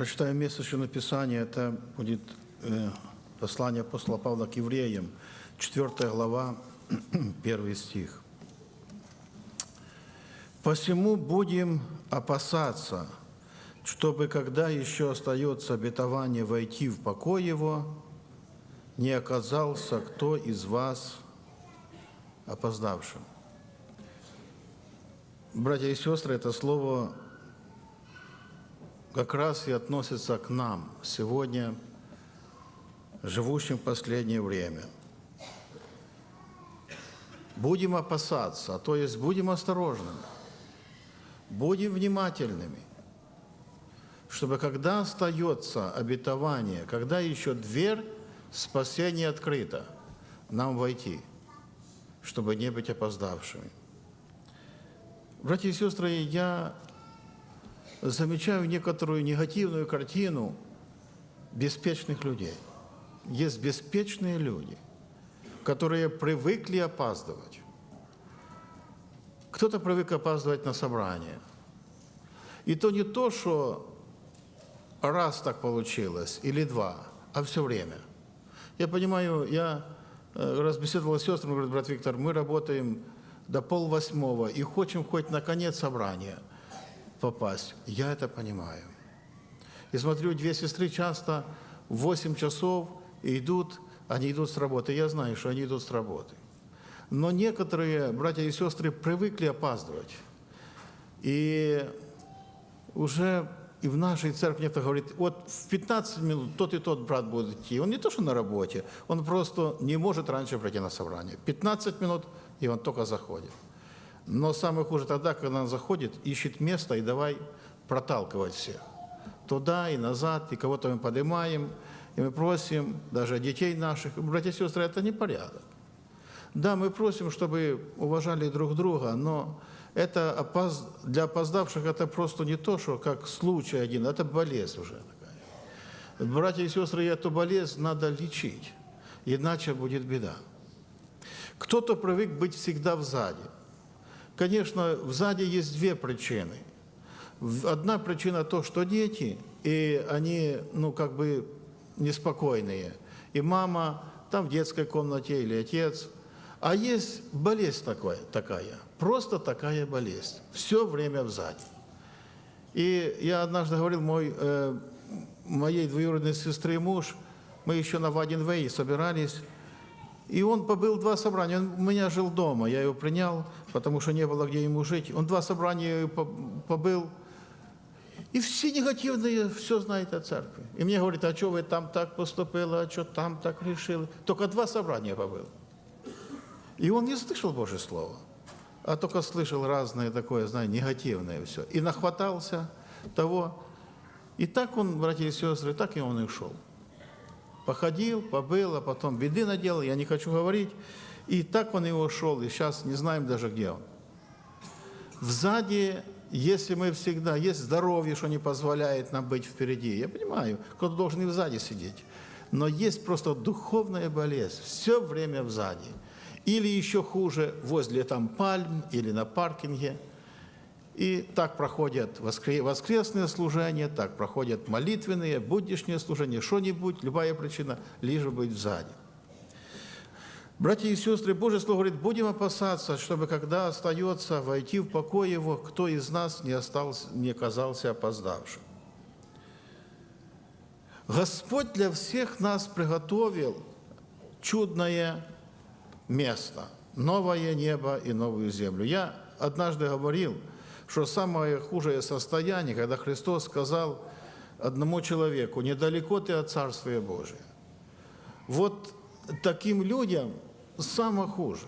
Прочитаю место Писания, это будет э, послание апостола Павла к евреям, 4 глава, 1 стих. «Посему будем опасаться, чтобы, когда еще остается обетование войти в покой его, не оказался кто из вас опоздавшим». Братья и сестры, это слово как раз и относится к нам сегодня, живущим в последнее время. Будем опасаться, а то есть будем осторожными, будем внимательными, чтобы когда остается обетование, когда еще дверь спасения открыта, нам войти, чтобы не быть опоздавшими. Братья и сестры, я замечаю некоторую негативную картину беспечных людей. Есть беспечные люди, которые привыкли опаздывать. Кто-то привык опаздывать на собрание. И то не то, что раз так получилось или два, а все время. Я понимаю, я э, раз беседовал с сестрами, говорит, брат Виктор, мы работаем до полвосьмого и хотим хоть на конец собрания – попасть. Я это понимаю. И смотрю, две сестры часто в 8 часов идут, они идут с работы. Я знаю, что они идут с работы. Но некоторые братья и сестры привыкли опаздывать. И уже и в нашей церкви некто говорит, вот в 15 минут тот и тот брат будет идти. Он не то, что на работе, он просто не может раньше пройти на собрание. 15 минут, и он только заходит. Но самое хуже тогда, когда он заходит, ищет место и давай проталкивать всех. Туда и назад, и кого-то мы поднимаем, и мы просим даже детей наших. Братья и сестры, это не порядок. Да, мы просим, чтобы уважали друг друга, но это опоз... для опоздавших это просто не то, что как случай один, это болезнь уже такая. Братья и сестры, эту болезнь надо лечить, иначе будет беда. Кто-то привык быть всегда сзади – Конечно, сзади есть две причины. Одна причина то, что дети, и они, ну, как бы неспокойные. И мама там в детской комнате или отец. А есть болезнь такая, такая просто такая болезнь. Все время сзади. И я однажды говорил, мой, э, моей двоюродной сестры муж, мы еще на Ваденвее собирались, и он побыл два собрания. Он у меня жил дома, я его принял, потому что не было где ему жить. Он два собрания побыл. И все негативные все знают о церкви. И мне говорят, а что вы там так поступили, а что там так решили. Только два собрания побыл. И он не слышал Божье Слово, а только слышал разное такое, знаю, негативное все. И нахватался того. И так он, братья и сестры, так и он и ушел походил, побыл, а потом беды наделал, я не хочу говорить. И так он и ушел, и сейчас не знаем даже, где он. Сзади, если мы всегда, есть здоровье, что не позволяет нам быть впереди. Я понимаю, кто-то должен и сзади сидеть. Но есть просто духовная болезнь, все время сзади. Или еще хуже, возле там пальм или на паркинге – и так проходят воскресные служения, так проходят молитвенные, буднишние служения, что-нибудь, любая причина, лишь бы быть сзади. Братья и сестры, Божье Слово говорит, будем опасаться, чтобы когда остается войти в покой Его, кто из нас не, остался, не оказался опоздавшим. Господь для всех нас приготовил чудное место, новое небо и новую землю. Я однажды говорил – что самое худшее состояние, когда Христос сказал одному человеку, недалеко ты от Царствия Божия. Вот таким людям самое хуже,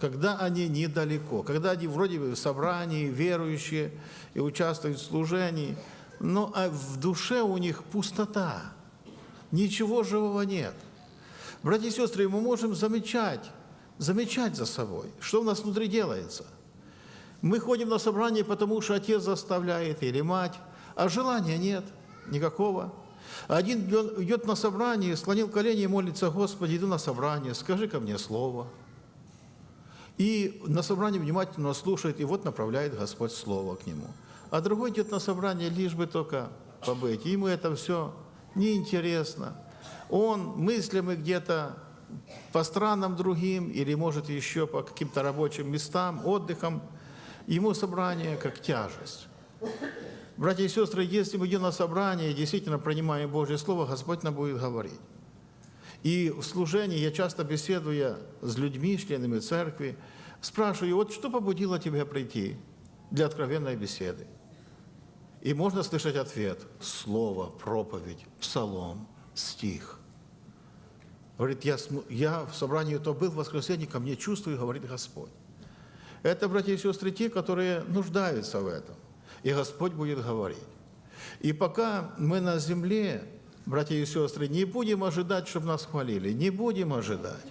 когда они недалеко, когда они вроде бы в собрании, верующие и участвуют в служении, но а в душе у них пустота, ничего живого нет. Братья и сестры, мы можем замечать, замечать за собой, что у нас внутри делается – мы ходим на собрание, потому что отец заставляет или мать, а желания нет никакого. Один идет на собрание, склонил колени и молится, Господи, иду на собрание, скажи ко мне слово. И на собрании внимательно слушает, и вот направляет Господь слово к нему. А другой идет на собрание, лишь бы только побыть. Ему это все неинтересно. Он мыслями где-то по странам другим или, может, еще по каким-то рабочим местам, отдыхам. Ему собрание как тяжесть. Братья и сестры, если мы идем на собрание действительно принимаем Божье Слово, Господь нам будет говорить. И в служении я часто беседуя с людьми, членами церкви, спрашиваю, вот что побудило тебя прийти для откровенной беседы? И можно слышать ответ – слово, проповедь, псалом, стих. Говорит, я, я в собрании то был в воскресенье, ко мне чувствую, говорит Господь. Это, братья и сестры, те, которые нуждаются в этом. И Господь будет говорить. И пока мы на земле, братья и сестры, не будем ожидать, чтобы нас хвалили, не будем ожидать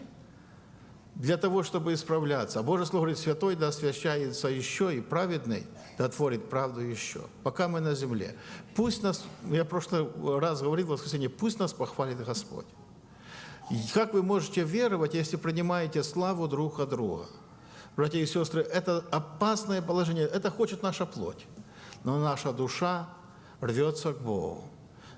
для того, чтобы исправляться. А Божье Слово говорит, святой да освящается еще, и праведный да творит правду еще. Пока мы на земле. Пусть нас, я в прошлый раз говорил в воскресенье, пусть нас похвалит Господь. И Как вы можете веровать, если принимаете славу друг от друга? Братья и сестры, это опасное положение, это хочет наша плоть. Но наша душа рвется к Богу.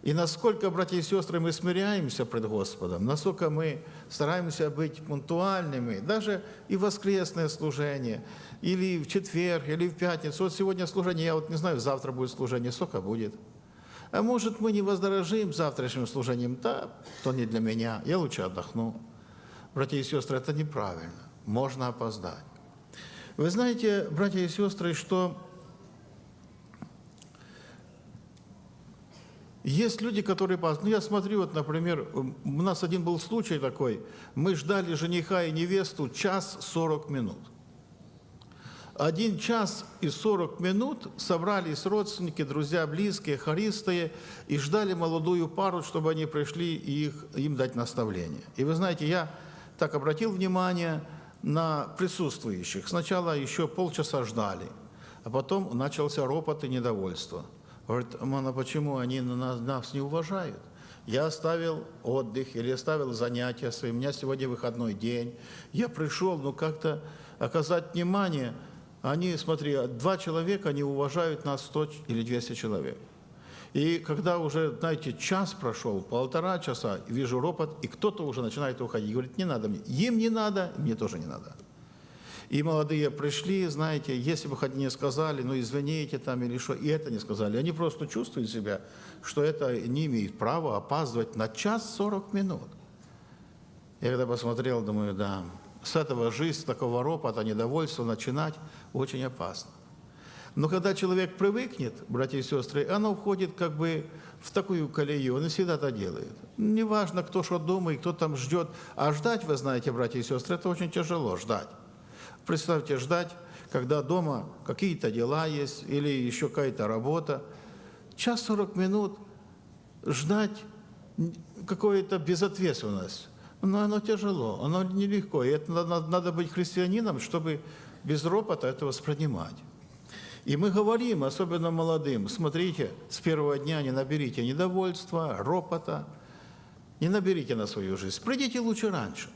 И насколько, братья и сестры, мы смиряемся пред Господом, насколько мы стараемся быть пунктуальными, даже и воскресное служение, или в четверг, или в пятницу. Вот сегодня служение, я вот не знаю, завтра будет служение, сколько будет. А может, мы не воздорожим завтрашним служением? Да, то не для меня, я лучше отдохну. Братья и сестры, это неправильно, можно опоздать. Вы знаете, братья и сестры, что есть люди, которые... Ну, я смотрю, вот, например, у нас один был случай такой. Мы ждали жениха и невесту час 40 минут. Один час и 40 минут собрались родственники, друзья, близкие, хористые, и ждали молодую пару, чтобы они пришли и их, им дать наставление. И вы знаете, я так обратил внимание на присутствующих. Сначала еще полчаса ждали, а потом начался ропот и недовольство. Говорит, мама, почему они на нас, нас не уважают? Я оставил отдых или оставил занятия свои, у меня сегодня выходной день. Я пришел, ну как-то оказать внимание. Они, смотри, два человека, они уважают нас 100 или 200 человек. И когда уже, знаете, час прошел, полтора часа, вижу ропот, и кто-то уже начинает уходить. Говорит, не надо мне. Им не надо, мне тоже не надо. И молодые пришли, знаете, если бы хоть не сказали, ну извините там или что, и это не сказали. Они просто чувствуют себя, что это не имеет права опаздывать на час 40 минут. Я когда посмотрел, думаю, да, с этого жизнь, с такого ропота, недовольства начинать очень опасно. Но когда человек привыкнет, братья и сестры, оно входит как бы в такую колею, он и всегда это делает. Неважно, кто что думает, кто там ждет. А ждать, вы знаете, братья и сестры, это очень тяжело, ждать. Представьте, ждать, когда дома какие-то дела есть или еще какая-то работа. Час 40 минут ждать какую-то безответственность. Но оно тяжело, оно нелегко. И это надо, надо быть христианином, чтобы без ропота это воспринимать. И мы говорим, особенно молодым, смотрите, с первого дня не наберите недовольства, ропота, не наберите на свою жизнь. Придите лучше раньше.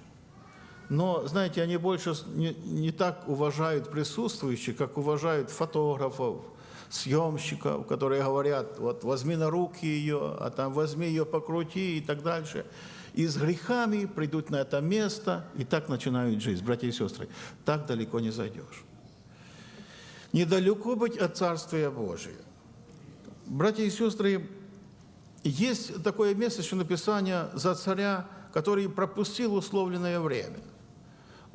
Но, знаете, они больше не, не так уважают присутствующих, как уважают фотографов, съемщиков, которые говорят, вот возьми на руки ее, а там возьми ее покрути и так дальше. И с грехами придут на это место, и так начинают жизнь. Братья и сестры, так далеко не зайдешь. Недалеко быть от Царствия Божия. Братья и сестры, есть такое место, что написание за царя, который пропустил условленное время.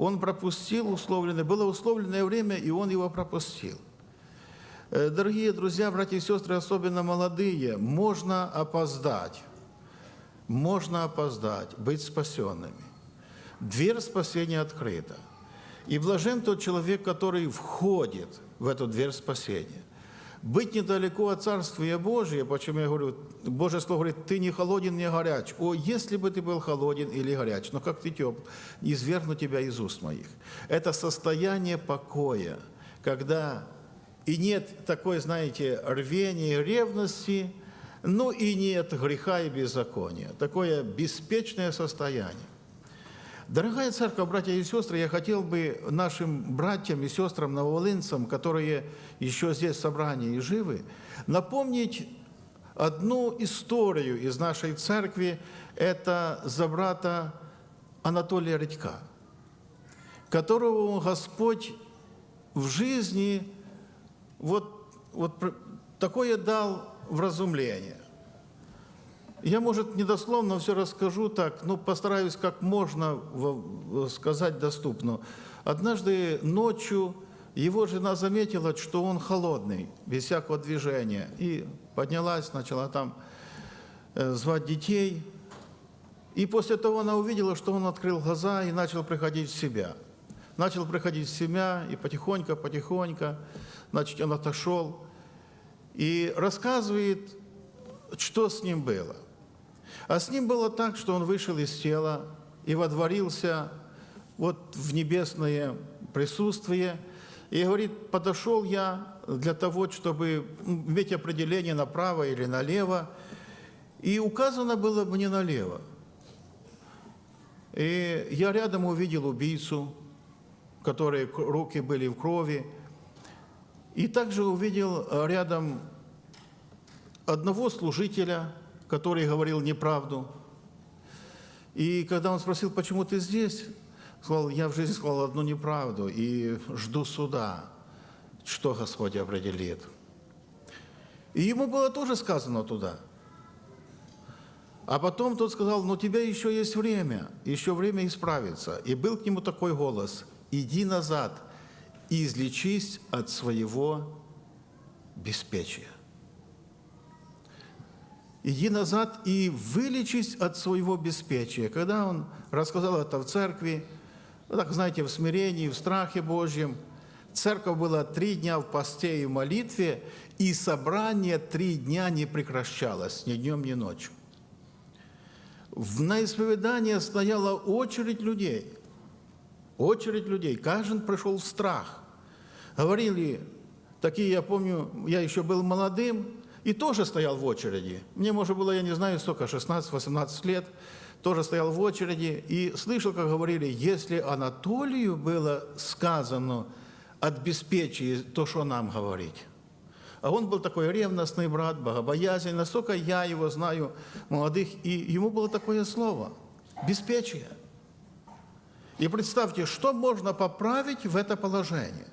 Он пропустил условленное, было условленное время, и он его пропустил. Э, Дорогие друзья, братья и сестры, особенно молодые, можно опоздать. Можно опоздать, быть спасенными. Дверь спасения открыта. И блажен тот человек, который входит в эту дверь спасения. Быть недалеко от Царствия Божия, почему я говорю, Божье Слово говорит, ты не холоден, не горяч. О, если бы ты был холоден или горяч, но как ты тепл, извергну тебя из уст моих. Это состояние покоя, когда и нет такой, знаете, рвения, ревности, ну и нет греха и беззакония. Такое беспечное состояние. Дорогая церковь, братья и сестры, я хотел бы нашим братьям и сестрам, новолинцам, которые еще здесь в собрании и живы, напомнить одну историю из нашей церкви, это за брата Анатолия Редька, которого Господь в жизни вот, вот такое дал вразумление. Я, может, недословно все расскажу так, но постараюсь как можно сказать доступно. Однажды ночью его жена заметила, что он холодный, без всякого движения, и поднялась, начала там э, звать детей. И после того она увидела, что он открыл глаза и начал приходить в себя. Начал приходить в себя, и потихоньку, потихоньку, значит, он отошел и рассказывает, что с ним было. А с ним было так, что он вышел из тела и водворился вот в небесное присутствие. И говорит, подошел я для того, чтобы иметь определение направо или налево. И указано было мне налево. И я рядом увидел убийцу, которые руки были в крови. И также увидел э, рядом одного служителя, который говорил неправду. И когда он спросил, почему ты здесь, сказал, я в жизни сказал одну неправду и жду суда, что Господь определит. И ему было тоже сказано туда. А потом тот сказал, но у тебя еще есть время, еще время исправиться. И был к нему такой голос, иди назад и излечись от своего беспечия. Иди назад и вылечись от своего беспечия. Когда он рассказал это в церкви, ну, так знаете, в смирении, в страхе Божьем, церковь была три дня в посте и в молитве, и собрание три дня не прекращалось, ни днем, ни ночью. В- На исповедание стояла очередь людей. Очередь людей. Каждый пришел в страх. Говорили, такие, я помню, я еще был молодым, и тоже стоял в очереди. Мне, может, было, я не знаю, сколько, 16-18 лет, тоже стоял в очереди и слышал, как говорили, если Анатолию было сказано от беспечия, то что нам говорить? А он был такой ревностный брат, богобоязненный. Настолько я его знаю, молодых, и ему было такое слово – беспечие. И представьте, что можно поправить в это положение?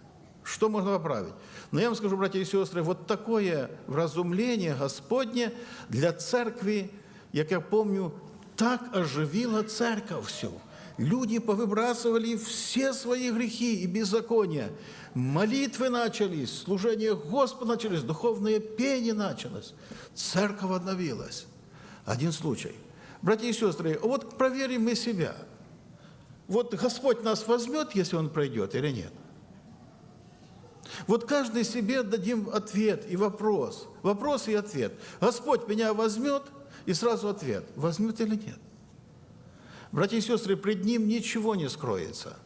Что можно поправить? Но я вам скажу, братья и сестры, вот такое вразумление Господне для церкви, як я помню, так оживило церковь всю. Люди повыбрасывали все свои грехи и беззакония. Молитвы начались, служение Господа начались, духовное пение началось. Церковь обновилась. Один случай. Братья и сестры, вот проверим мы себя. Вот Господь нас возьмет, если Он пройдет или нет? Вот каждый себе дадим ответ и вопрос. Вопрос и ответ. Господь меня возьмет, и сразу ответ. Возьмет или нет? Братья и сестры, пред Ним ничего не скроется.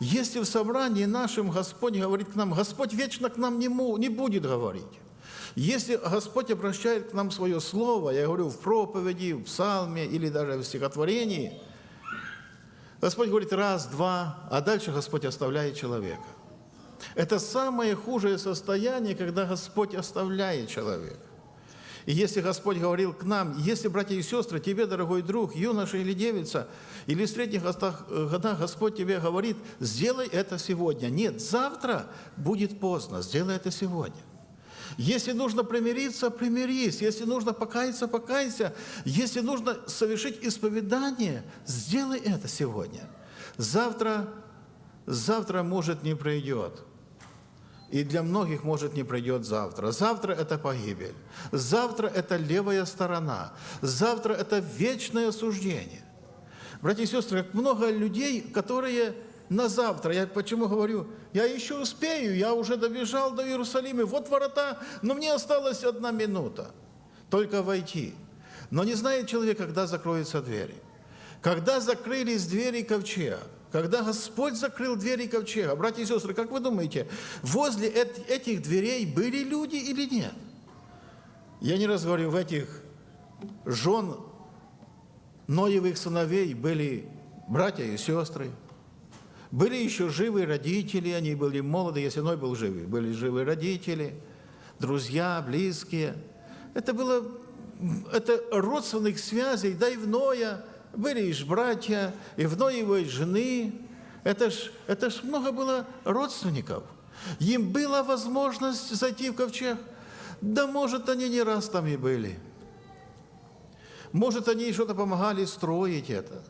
Если в собрании нашем Господь говорит к нам, Господь вечно к нам не, не будет говорить. Если Господь обращает к нам свое слово, я говорю в проповеди, в псалме или даже в стихотворении, Господь говорит раз, два, а дальше Господь оставляет человека. Это самое худшее состояние, когда Господь оставляет человека. И если Господь говорил к нам, если, братья и сестры, тебе, дорогой друг, юноша или девица, или в средних годах Господь тебе говорит, сделай это сегодня. Нет, завтра будет поздно, сделай это сегодня. Если нужно примириться, примирись. Если нужно покаяться, покайся. Если нужно совершить исповедание, сделай это сегодня. Завтра, завтра может не пройдет. И для многих, может, не пройдет завтра. Завтра – это погибель. Завтра – это левая сторона. Завтра – это вечное осуждение. Братья и сестры, как много людей, которые на завтра, я почему говорю, я еще успею, я уже добежал до Иерусалима, вот ворота, но мне осталась одна минута, только войти. Но не знает человек, когда закроются двери. Когда закрылись двери ковчега, когда Господь закрыл двери ковчега, братья и сестры, как вы думаете, возле эт- этих дверей были люди или нет? Я не раз говорю, в этих жен Ноевых сыновей были братья и сестры, были еще живые родители, они были молоды, если Ной был живый, были живые родители, друзья, близкие. Это было это родственных связей, да и в Ноя были ж братья, и в Ноевой жены. Это ж, это ж много было родственников. Им была возможность зайти в ковчег. Да, может, они не раз там и были. Может, они что-то помогали строить это.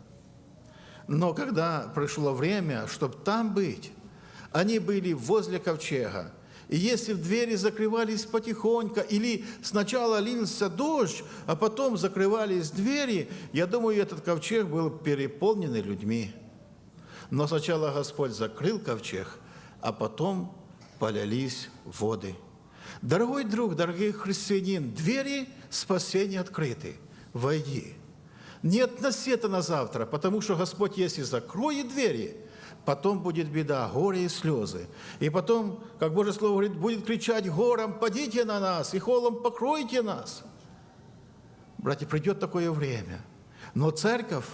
Но когда пришло время, чтобы там быть, они были возле ковчега. И если двери закрывались потихоньку, или сначала лился дождь, а потом закрывались двери, я думаю, этот ковчег был переполнен людьми. Но сначала Господь закрыл ковчег, а потом полились воды. Дорогой друг, дорогой христианин, двери спасения открыты. Войди. Не относи это на завтра, потому что Господь, если закроет двери, потом будет беда, горе и слезы. И потом, как Божье Слово говорит, будет кричать гором, падите на нас, и холом покройте нас. Братья, придет такое время. Но церковь,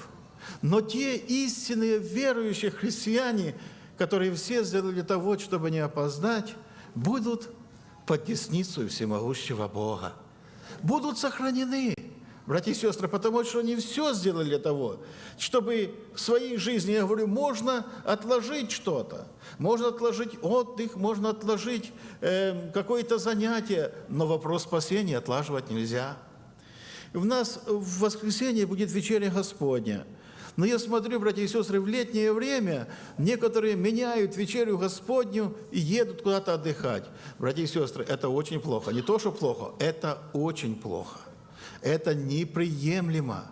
но те истинные верующие христиане, которые все сделали того, чтобы не опоздать, будут под десницей всемогущего Бога. Будут сохранены. Братья и сестры, потому что они все сделали для того, чтобы в своей жизни, я говорю, можно отложить что-то, можно отложить отдых, можно отложить э, какое-то занятие, но вопрос спасения отлаживать нельзя. У нас в воскресенье будет вечеря Господня. Но я смотрю, братья и сестры, в летнее время некоторые меняют вечерю Господню и едут куда-то отдыхать. Братья и сестры, это очень плохо. Не то, что плохо, это очень плохо. Это неприемлемо,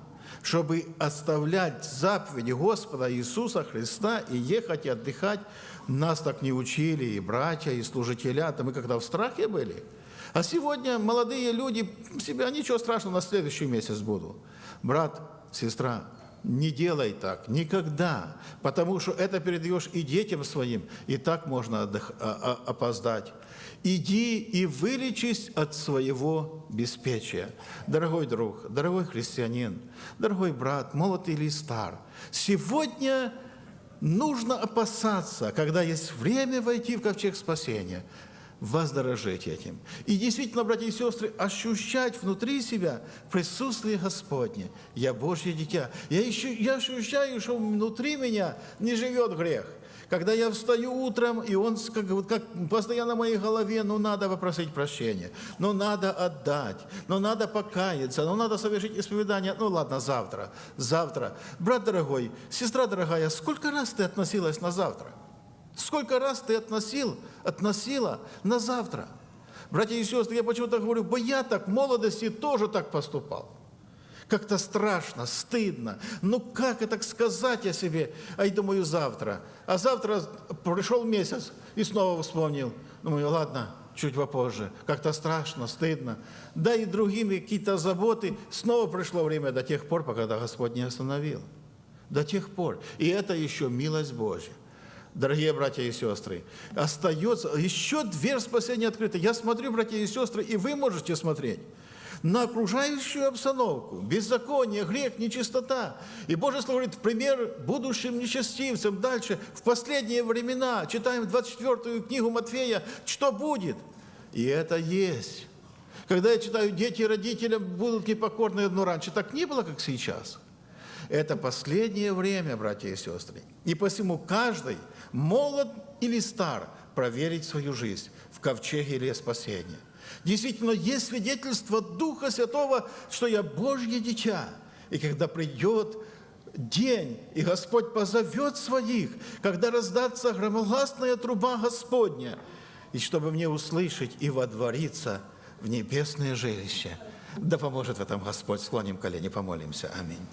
чтобы оставлять заповеди Господа Иисуса Христа и ехать и отдыхать. Нас так не учили и братья, и служителя. то мы когда в страхе были. А сегодня молодые люди, себя ничего страшного, на следующий месяц буду. Брат, сестра, не делай так, никогда, потому что это передаешь и детям своим, и так можно отдых, а, а, опоздать. Иди и вылечись от своего беспечия. Дорогой друг, дорогой христианин, дорогой брат, молод или стар, сегодня нужно опасаться, когда есть время войти в ковчег спасения – воздорожить этим. И действительно, братья и сестры, ощущать внутри себя присутствие Господне. Я Божье дитя. Я, еще, я ощущаю, что внутри меня не живет грех. Когда я встаю утром, и он как, как постоянно в моей голове, ну надо попросить прощения, ну надо отдать, ну надо покаяться, ну надо совершить исповедание. Ну ладно, завтра, завтра. Брат дорогой, сестра дорогая, сколько раз ты относилась на завтра? Сколько раз ты относил, относила на завтра? Братья и сестры, я почему-то говорю, бо я так в молодости тоже так поступал. Как-то страшно, стыдно. Ну как это сказать о себе? А я думаю, завтра. А завтра пришел месяц и снова вспомнил. Думаю, ладно, чуть попозже. Как-то страшно, стыдно. Да и другими какие-то заботы. Снова пришло время до тех пор, пока Господь не остановил. До тех пор. И это еще милость Божья дорогие братья и сестры, остается еще дверь спасения открыта. Я смотрю, братья и сестры, и вы можете смотреть на окружающую обстановку, беззаконие, грех, нечистота. И Божье Слово говорит, пример будущим нечестивцам. Дальше, в последние времена, читаем 24 книгу Матфея, что будет? И это есть. Когда я читаю, дети родителям будут непокорны одно раньше, так не было, как сейчас. Это последнее время, братья и сестры. И посему каждый – молод или стар, проверить свою жизнь в ковчеге или спасения. Действительно, есть свидетельство Духа Святого, что я Божье дитя. И когда придет день, и Господь позовет своих, когда раздастся громогласная труба Господня, и чтобы мне услышать и водвориться в небесное жилище. Да поможет в этом Господь. Склоним колени, помолимся. Аминь.